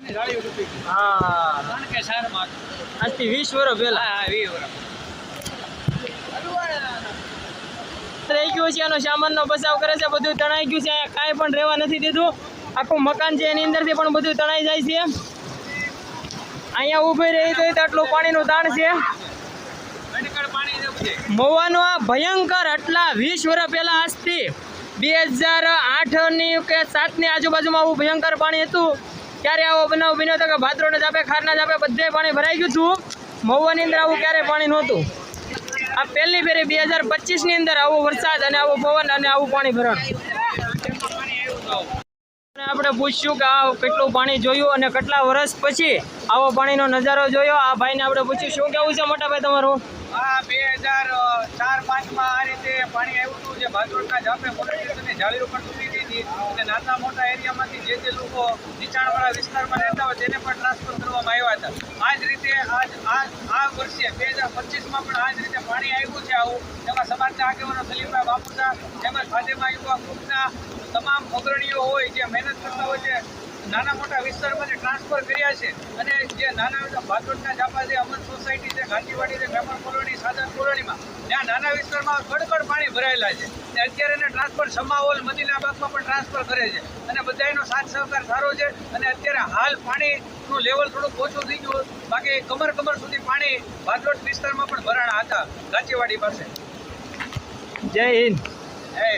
હા. ત્રણ કે ચારમાં આજથી વીસ વર્ષ પહેલા. હા વી વર્ષ. રહી ગયું છે એનો સામાનનો બચાવ કરે છે બધું તણાઈ ગયું છે અહીંયા કાંઈ પણ રહેવા નથી દીધું. આખું મકાન છે એની અંદરથી પણ બધું તણાઈ જાય છે. અહીંયા ઊભી રહી તો આટલું પાણીનું તાણ છે. મહુવાનું આ ભયંકર આટલા વીસ વર્ષ પહેલા આજથી બે હજાર આઠની કે સાતની આજુબાજુમાં આવું ભયંકર પાણી હતું. ત્યારે આવો બનાવ બન્યો હતો કે ભાદરોને જાપે, ખારના જાપે, બધે પાણી ભરાઈ ગયું હતું. મહુવાની અંદર આવું ક્યારે પાણી નહોતું. આ પહેલી ફેરી બે હજાર પચીસની અંદર આવો વરસાદ અને આવો પવન અને આવું પાણી ભરણ. આપણે પૂછ્યું કે આ કેટલું પાણી જોયું અને કેટલા વર્ષ પછી આવો પાણીનો નજારો જોયો? આ ભાઈને આપણે પૂછ્યું, શું કેવું છે મોટા ભાઈ તમારું? બે હજાર ચાર પાંચમાં આ રીતે પાણી આવ્યું હતું, જે ભાદરોડના જાપે મોટી જાળીઓ પણ તૂટી અને નાના મોટા એરિયામાંથી જે જે લોકો નીચાણવાળા વિસ્તારમાં રહેતા હોય તેને પણ ટ્રાન્સફર કરવામાં આવ્યા હતા. આ જ રીતે આજ આ આ વર્ષે બે હજાર પચીસમાં પણ આ જ રીતે પાણી આવ્યું છે આવું. તેમાં સમાજના આગેવાનો સલીમભાઈ બાપુસા તેમજ ભાજપા યુવા ગ્રુપના તમામ અગ્રણીઓ હોય જે મહેનત કરતા હોય છે નાના મોટા વિસ્તારમાં જે ટ્રાન્સફર કર્યા છે અને જે નાના ભાદોડના જાપા છે અમર સોસાયટી છે ગાંધીવાડી છે મેમણ કોલોની સાધન કોલોનીમાં ત્યાં નાના વિસ્તારમાં કડકડ પાણી ભરાયેલા છે. અત્યારે એને ટ્રાન્સફર સમાવોલ મદીના બાગમાં પણ ટ્રાન્સફર કરે છે. અને બધાનો સાથ સહકાર સારો છે અને અત્યારે હાલ પાણીનું લેવલ થોડુંક ઓછું થઈ ગયું બાકી કમર કમર સુધી પાણી ભાદરોડ વિસ્તારમાં પણ ભરાણા હતા ગાંધીવાડી પાસે. જય હિન્દ. એ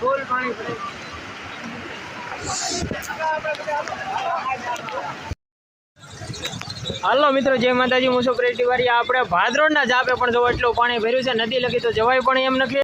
ફૂલ પાણી હાલો મિત્રો, જય માતાજી. મુસો વાળી આપણે ભાદરોડના જાપે પણ જો એટલું પાણી ભર્યું છે. નદી લગી તો જવાય પણ એમ નથી.